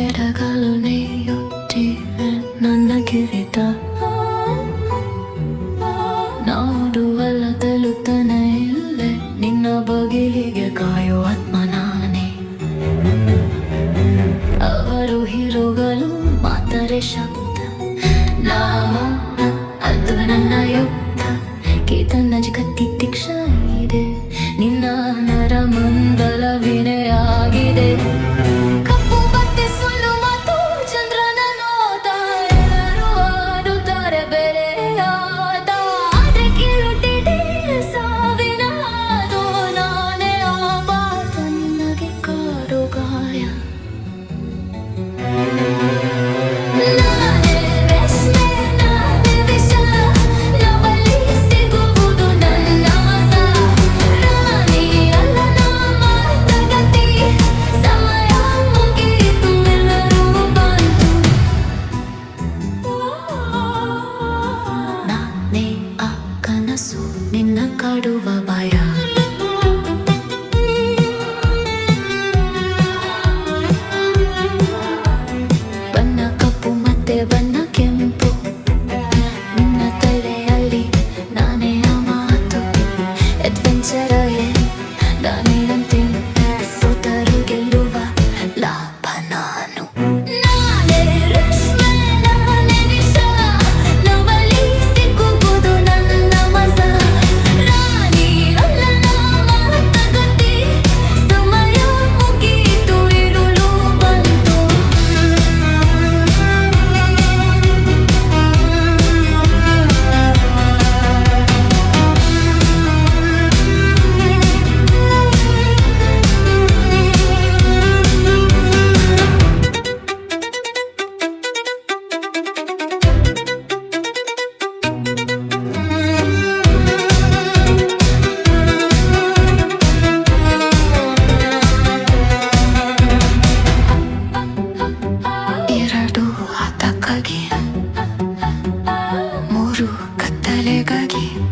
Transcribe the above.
ಎಡಗಾಲು ನೆಯ್ಯುತ್ತಿವೆ ನನ್ನ ಕಿರಿತ ನಾಡುವಲ್ಲ ತಲುತ್ತಾನೆ ಇಲ್ಲೇ ನಿನ್ನ ಬಗೆಲಿಗೆ ಕಾಯೋ ಆತ್ಮ ನಾನೇ. ಅವರು ಹೀರೋಗಳು ಮಾತರೆ ಶಬ್ದ, ನಾಮ ಅದು ನನ್ನ ಯುಕ್ತ ಕೇತನ ಜಗತ್ತಿ ತಿಕ್ಷ ಇದೆ, ನಿನ್ನ ನರ ಮಂದಲ ವಿನೆಯಾಗಿದೆ 내각이